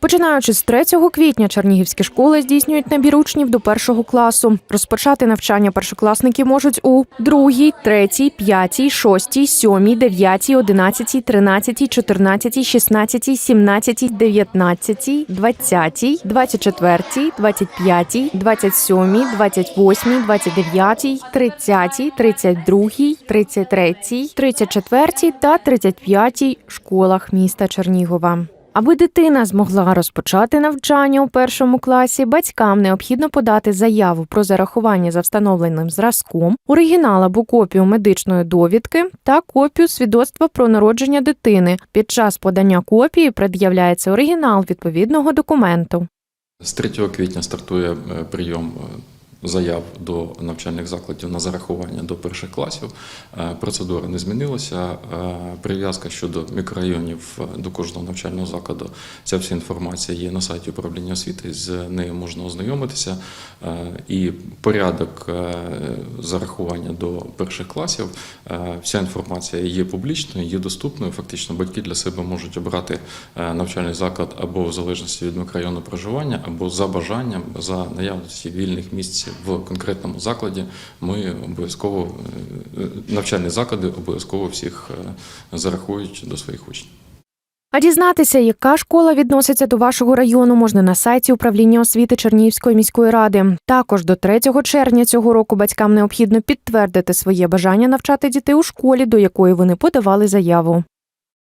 Починаючи з 3 квітня, чернігівські школи здійснюють набір учнів до першого класу. Розпочати навчання першокласники можуть у 2, 3, 5, 6, 7, 9, 11, 13, 14, 16, 17, 19, 20, 24, 25, 27, 28, 29, 30, 32, 33, 34 та 35 школах міста Чернігова. Аби дитина змогла розпочати навчання у першому класі, батькам необхідно подати заяву про зарахування за встановленим зразком, оригінал або копію медичної довідки та копію свідоцтва про народження дитини. Під час подання копії пред'являється оригінал відповідного документу. З 3 квітня стартує е, прийом е, заяв до навчальних закладів на зарахування до перших класів. Е, Процедура не змінилася. Е, Прив'язка щодо мікрорайонів е, до кожного навчального закладу. Ця вся інформація є на сайті управління освіти. З нею можна ознайомитися. І порядок зарахування до перших класів. Вся інформація є публічною, є доступною. Фактично, батьки для себе можуть обрати навчальний заклад або в залежності від мікрорайону проживання, або за бажанням, за наявності вільних місць в конкретному закладі. Ми обов'язково е, навчальні заклади обов'язково всіх е, зарахують до своїх учнів. А дізнатися, яка школа відноситься до вашого району, можна на сайті управління освіти Чернігівської міської ради. Також до 3 червня цього року батькам необхідно підтвердити своє бажання навчати дітей у школі, до якої вони подавали заяву.